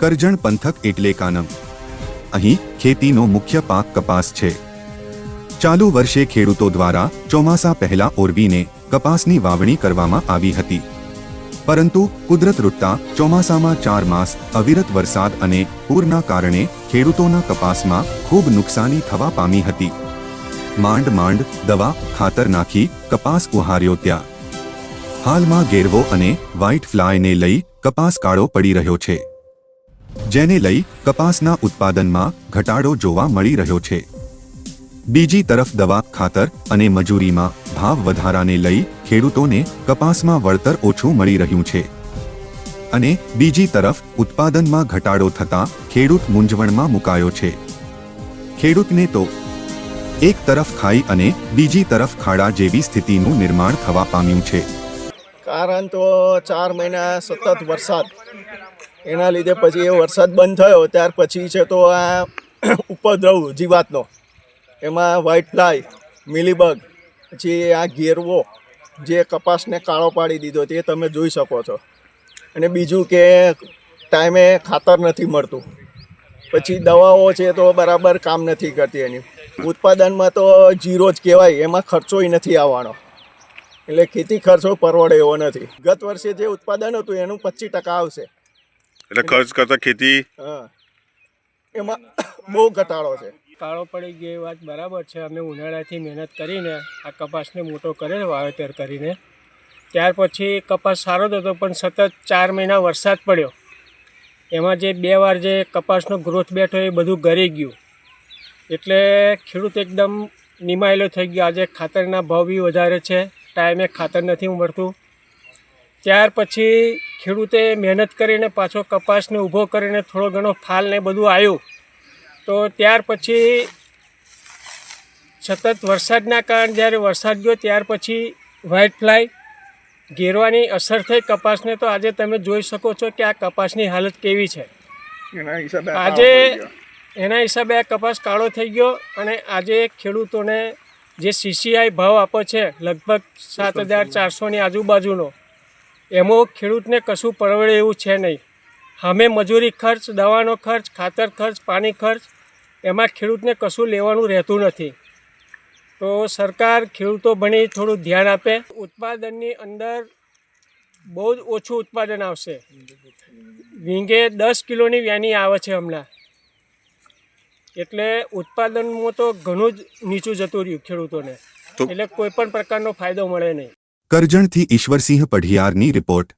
કરજણ પંથક એટલે કાનમ. અહીં ખેતીનો મુખ્ય પાક કપાસ છે. ચાલુ વર્ષે ખેડૂતો દ્વારા ચોમાસા પહેલા ઓરવીને કપાસની વાવણી કરવામાં આવી હતી. પરંતુ કુદરત રૂટતા ચોમાસામાં ચાર માસ અવિરત વરસાદ અને પૂરના કારણે ખેડૂતોના કપાસમાં ખૂબ નુકસાની થવા પામી હતી. માંડ માંડ દવા ખાતર નાખી કપાસ ઉહાર્યો ત્યાં. હાલમાં ગેરવો અને વ્હાઇટ ફ્લાયને લઈ કપાસ કાળો પડી રહ્યો છે. જેને લઈ કપાસના ઉત્પાદનમાં ઘટાડો જોવા મળી રહ્યો છે. બીજી તરફ દવા, ખાતર અને મજૂરીમાં ભાવ વધારાને લઈ ખેડૂતોને કપાસમાં વળતર ઓછું મળી રહ્યું છે. અને બીજી તરફ ઉત્પાદનમાં ઘટાડો થતાં ખેડૂત મૂંઝવણમાં મુકાયો છે. ખેડૂતને તો એક તરફ ખાઈ અને બીજી તરફ ખાડા જેવી સ્થિતિનું નિર્માણ થવા પામ્યું છે. કારણ તો ચાર મહિના સતત વરસાદ. એના લીધે પછી એ વરસાદ બંધ થયો, ત્યાર પછી છે તો આ ઉપદ્રવ જીવાતનો. એમાં વ્હાઇટ ફ્લાય મિલીબગ, પછી આ ઘેરવો જે કપાસને કાળો પાડી દીધો તે તમે જોઈ શકો છો. અને બીજું કે ટાઈમે ખાતર નથી મળતું. પછી દવાઓ છે તો બરાબર કામ નથી કરતી એની. ઉત્પાદનમાં તો જીરો જ કહેવાય, એમાં ખર્ચોય નથી આવવાનો. એટલે ખેતી ખર્ચો પરવડે એવો નથી. ગત વર્ષે જે ઉત્પાદન હતું એનું પચીસ ટકા આવશે. એટલે ખર્ચ કરતા ખેતી હા. એમાં બહુ ઘટાડો છે. કાળો પડી ગયો એ વાત બરાબર છે. અમે ઉનાળાથી મહેનત કરીને આ કપાસને મોટો કરેલ વાવેતર કરીને. ત્યાર પછી કપાસ સારો જ હતો પણ સતત ચાર મહિના વરસાદ પડ્યો. એમાં જે બે વાર જે કપાસનો ગ્રોથ બેઠો એ બધું ગરી ગયું. એટલે ખેડૂત એકદમ નિમાયેલો થઈ ગયો. આજે ખાતરના ભાવ બી વધારે છે. ટાઈમે ખાતર નથી મળતું ત્યાર પછી ખેડૂતે મહેનત કરીને પાછો કપાસને ઊભો કરીને થોડો ઘણો ફાલ ને બધું આવ્યું તો ત્યાર પછી સતત વરસાદના કારણે જ્યારે વરસાદ ગયો ત્યાર પછી વ્હાઇટ ફ્લાય. ઘેરવાની અસર થઈ કપાસને તો આજે તમે જોઈ શકો છો કે આ કપાસની હાલત કેવી છે. એના હિસાબે આ આજે. એના હિસાબે આ કપાસ કાળો થઈ ગયો અને આજે ખેડૂતોને જે સીસીઆઈ ભાવ આપે છે લગભગ સાત હજાર ચારસોની આજુબાજુનો. એમાં ખેડૂતને કશું પરવડે એવું છે નહીં. અમે મજૂરી ખર્ચ દવાનો ખર્ચ ખાતર ખર્ચ પાણી ખર્ચ એમાં ખેડૂતને કશું લેવાનું રહેતું નથી. તો સરકાર ખેડૂતો ભણી થોડું ધ્યાન આપે. ઉત્પાદનની અંદર બહુ જ ઓછું ઉત્પાદન આવશે. વીંગે દસ કિલોની વ્યાની આવે છે હમણાં. એટલે ઉત્પાદનમાં તો ઘણું જ નીચું જતું રહ્યું ખેડૂતોને. તો- એટલે કોઈ પણ પ્રકારનો ફાયદો મળે નહીં. કરજણથી ઈશ્વરસિંહ પઢિયારની રિપોર્ટ.